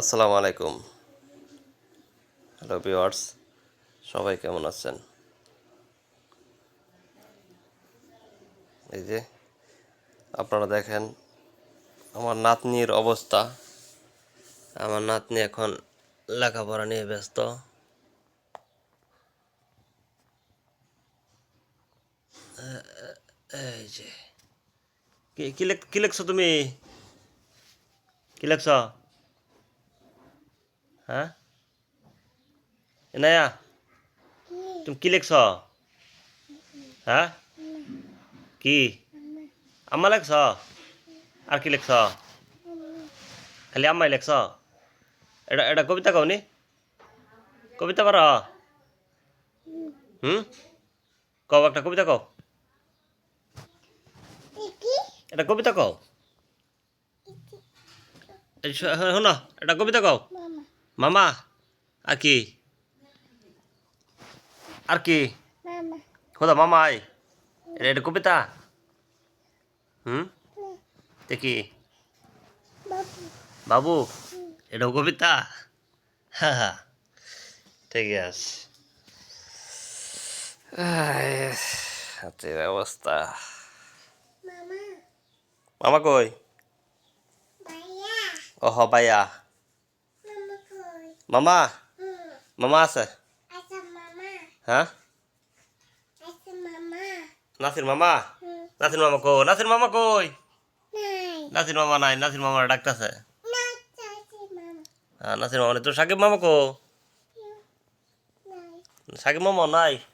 আসসালামু আলাইকুম। Hello viewers সবাই কেমন আছেন? এই যে, আপনারা দেখেন, আমার নাতনির অবস্থা। আমার নাতনি এখন লেখাপড়া নিয়ে ব্যস্ত। এই যে কি লেখ, কি লেখছো তুমি? কি লেখছ? হ্যাঁ? এনায়া তুমি কি লেখছ? হ্যাঁ? কি? আম্মা লেখছ? আর কি লেখছ? খালি আম্মাই লেখছ? এটা এটা কবিতা কওনি? কবিতা পার হুম? কও একটা কবিতা কও। এটা কবিতা কও। শোনো এটা কবিতা কও। মামা আর কি আর কি খোদা মামা এটা এটা কবিতা। হুম? দেখি। বাবু। এটাও কবিতা? হ্যাঁ হ্যাঁ ঠিক আছে। হাতের অবস্থা। মামা। কই? ও হ বাইয়া মামা মামা আছে হ্যাঁ নাসির মামা নাসির মামা কো নাসির মামা কই নাসির মামা নাই নাসির মামা ডাকতেছে হ্যাঁ নাসির মামা নাই তোর সাকিব মামা কো সাকিব মামা নাই